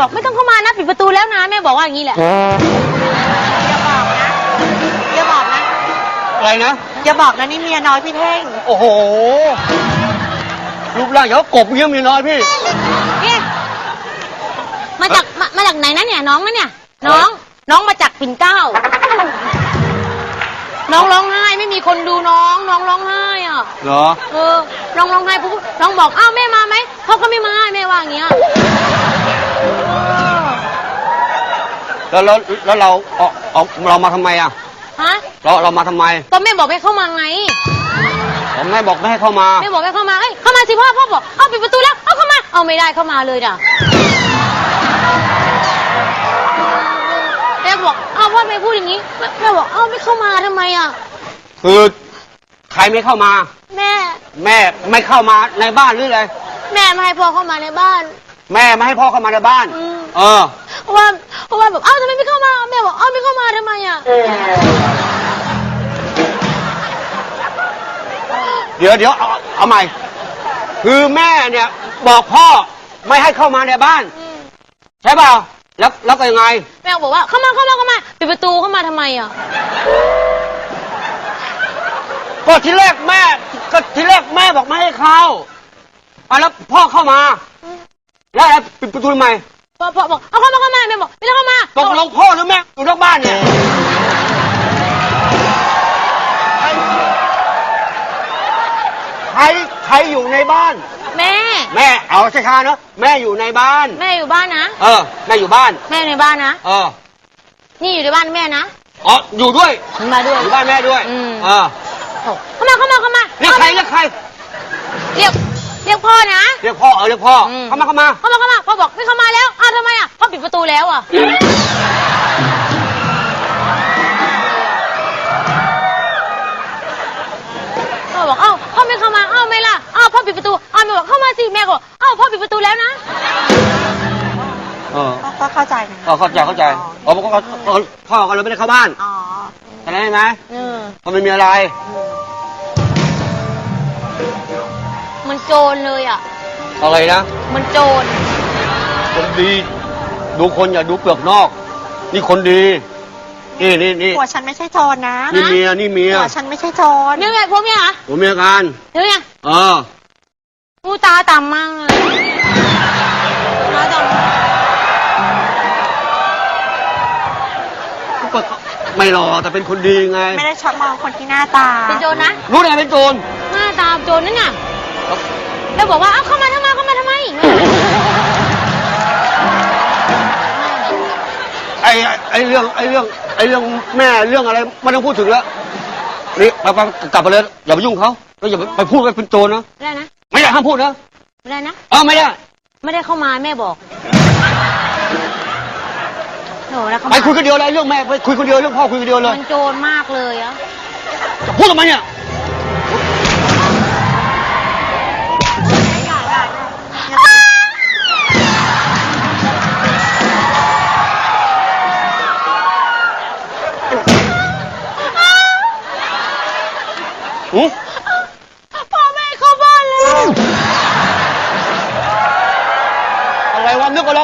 บอกไม่ต้องเข้ามานะปิดประตูแล้วนะแม่บอกว่าอย่างนี้แหละอย่าบอกนะอย่าบอกนะอะไรนะ อย่าบอกนะนี่เมียน้อยพี่เท่งโอ้โห รูปร่างอย่างกับกบเยี่ยมเมียน้อยพี่ เนี่ยมาจากมามาจากไหนนะเนี่ยน้องนะเนี่ย น้องน้องมาจากปิ่นเกล้าน้องร้องไห้ไม่มีคนดูน้องน้องร้องไห้อะ เหรอ เออน้องร้องไห้ปุ๊บน้องบอกอ้าวแม่มาไหมเขาก็ไม่มาแม่ว่าอย่างเงี้ยแล้วแล้วแล้วเราเอาเอาเรามาทำไมอะ ฮะเราเรามาทำไมก็แม่บอกให้เข้ามาไงผมแม่บอกไม่ให้เข้ามา แม่บอกให้เข้ามาเอ้ยเข้ามาสิพ่อพ่อบอกเอาปิดประตูแล้วเอาเข้ามาเอาไม่ได้เข้ามาเลยด่ะแม่บอกเอาพ่อไม่พูดอย่างนี้แม่แม่บอกเอาไม่เข้ามาทำไมอะ คือใครไม่เข้ามา แม่ แม่ไม่เข้ามาในบ้านหรืออะไรแม่ไม่ให้พ่อเข้ามาในบ้าน แม่ไม่ให้พ่อเข้ามาในบ้าน อืม เออ เพราะว่าเพราะว่าแบบเอ้าทำไมไม่เข้ามาแม่บอกเอ้าไม่เข้ามาทำไมอะเดี๋ยวเดี๋ยวเอาเอาใหม่ คือแม่เนี่ยบอกพ่อไม่ให้เข้ามาในบ้าน อืมใช่เปล่าแล้วแล้วก็ยังไง แม่บอกว่าเข้ามาเข้ามาเข้ามาปิดประตูเข้ามาทำไมอะ ก็ทีแรกแม่ ก็ทีแรกแม่บอกไม่ให้เข้าอะแล้วพ่อเข้ามา แล้วอะไรปิดประตูทำไมพ่อพ่อบอกเอาเข้ามาเข้ามาแม่บอกไม่ต้องเข้ามาตกลงพ่อหรือแม่อยู่นอกบ้านเนี่ยใครใครอยู่ในบ้าน แม่ แม่เอาช้าๆเนอะแม่อยู่ในบ้าน แม่อยู่บ้านนะเออ แม่อยู่บ้าน แม่อยู่ในบ้านนะเออ นี่อยู่ในบ้านแม่นะอ๋ออยู่ด้วย มาด้วยอยู่บ้านแม่ด้วยอืม เออ เข้ามาเข้ามาเข้ามาเรียกใครเรียกใคร เรียกเรียกพ่อนะ เรียกพ่อเออเรียกพ่ออม เข้ามาเข้ามา เข้ามาเข้ามาพ่อบอกไม่เข้ามาแล้วอ้าวทำไมอะพ่อปิดประตูแล้วอะพ่อบอกเอ้าพ่อไม่เข้ามาเอ้าไม่ล่ะเอ้าพ่อปิดประตูเอ้าแม่บอกเข้ามาสิแม่ก็บอกเอ้าพ่อปิดประตูแล้วนะ เออก็ก็เข้าใจนะเออเข้าใจเข้าใจอ๋อพ่อก็เออพ่อก็เลยไม่ได้เข้าบ้านอ๋อ เข้าใจไหมเออ เพราะไม่มีอะไรมั โจรเลยอะ อะไรนะมันโจร คนดี ดูคนอย่าดูเปลือกนอก นี่คนดี นี่นี่นี่ผัวฉันไม่ใช่โจรนะนี่เมียนี่เมียผัวฉันไม่ใช่โจรเนี่ยไงพวกเนี้ยเหรอผมเมียกันเนี่ยไงเออกูตาต่ำมากเลยตาต่ำก็ไม่หล่อแต่เป็นคนดีไง ไม่ได้ชอบมองคนที่หน้าตา เป็นโจรนะ รู้ไงเป็นโจร หน้าตาโจรนั่นน่ะ แล้วบอกว่าเอ้าเข้ามาทำไมเข้ามาทำไมไอ้ไอ้เรื่องไอ้เรื่องไอ้เรื่องแม่เรื่องอะไรไม่ต้องพูดถึงแล้วนี่ไปไปกลับไปเลยอย่าไปยุ่งเขาแล้วอย่าไปไปพูดว่าเป็นโจรนะไม่ได้นะไม่ได้ห้ามพูดนะไม่ได้นะเออไม่ได้ไม่ได้เข้ามาแม่บอกโหแล้วเข้าไปมาคุยคนเดียวเลยเรื่องแม่ไปคุยคนเดียวเรื่องพ่อคุยคนเดียวเลยมันโจรมากเลยอะจะพูดทำไมเนี่ย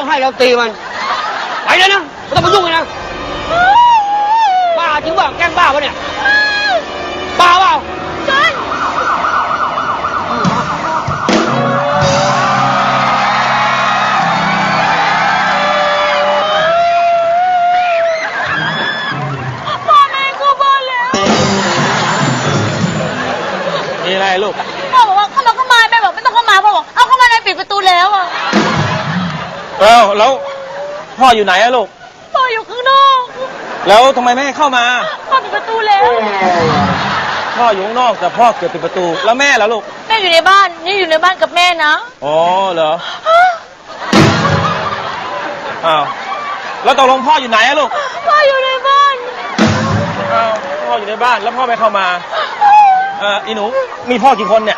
วะนึกว่าร้องไห้แล้วตีมัน ไปเลยนะไม่ต้องมายุ่งเลยนะ บ้าจริงว่าแกล้งบ้าปะเนี่ย บ้าเปล่าจนพ่อแม่เข้าบ้านแล้วมีอะไรลูก พ่อบอกว่าเข้ามาเข้ามาแม่บอกไม่ต้องเข้ามาพ่อบอกเอาเข้ามาเลยปิดประตูแล้วอะ เอ้าแล้วพ่ออยู่ไหนอะลูก พ่ออยู่ข้างนอกแล้วทำไมไม่ให้เข้ามา พ่อปิดประตูแล้วพ่ออยู่ข้างนอกแต่พ่อเกือบปิดประตู แล้วแม่ล่ะลูก แม่อยู่ในบ้าน นี่อยู่ในบ้านกับแม่นะอ๋อเหรอ อ้าว แล้วตกลงพ่ออยู่ไหนอะลูก พ่ออยู่ในบ้าน อ้าวพ่ออยู่ในบ้านแล้วพ่อไม่เข้ามา เอออีหนูมีพ่อกี่คนเนี่ย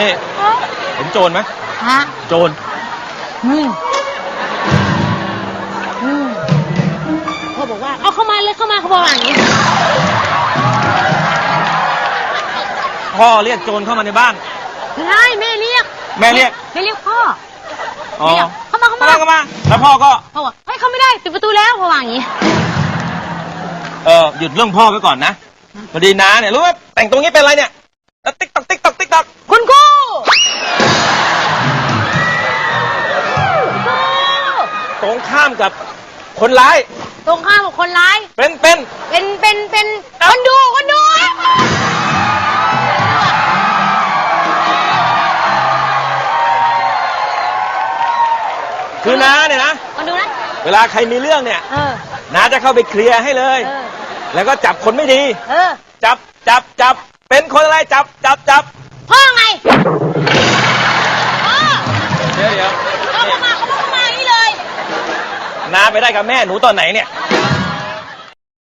นี่เห็นโจรไหม ฮะโจรอืมอืมพ่อบอกว่า เอาเข้ามาเลยเข้ามาเขาบอกอย่างนี้พ่อเรียกโจรเข้ามาในบ้าน ไม่ได้แม่เรียกแม่เรียก แม่เรียกพ่ออ๋อเนี่ยเข้ามาเข้าเข้ามามาเข้ามาแล้วพ่อก็พ่อบอกเฮ้ยเข้าไม่ได้ปิดประตูแล้วพ่อว่าอย่างงี้ เออหยุดเรื่องพ่อไว้ก่อนนะพอดีน้าเนี่ยรู้ว่าแต่งตรงนี้เป็นอะไรเนี่ยแล้วติ๊กตักติ๊กตักติ๊กตักคุณครู ตรงข้ามกับคนร้าย ตรงข้ามกับคนร้าย เป็นเป็นเป็นเป็นเป็นคนดูคนดูคือน้าเนี่ยนะ คนดูนะ เวลาใครมีเรื่องเนี่ยเออ น้าจะเข้าไปเคลียร์ให้เลย เออ แล้วก็จับคนไม่ดี เออ จับจับจับเป็นคนอะไรจับ ไปได้กับแม่หนูตอนไหนเนี่ย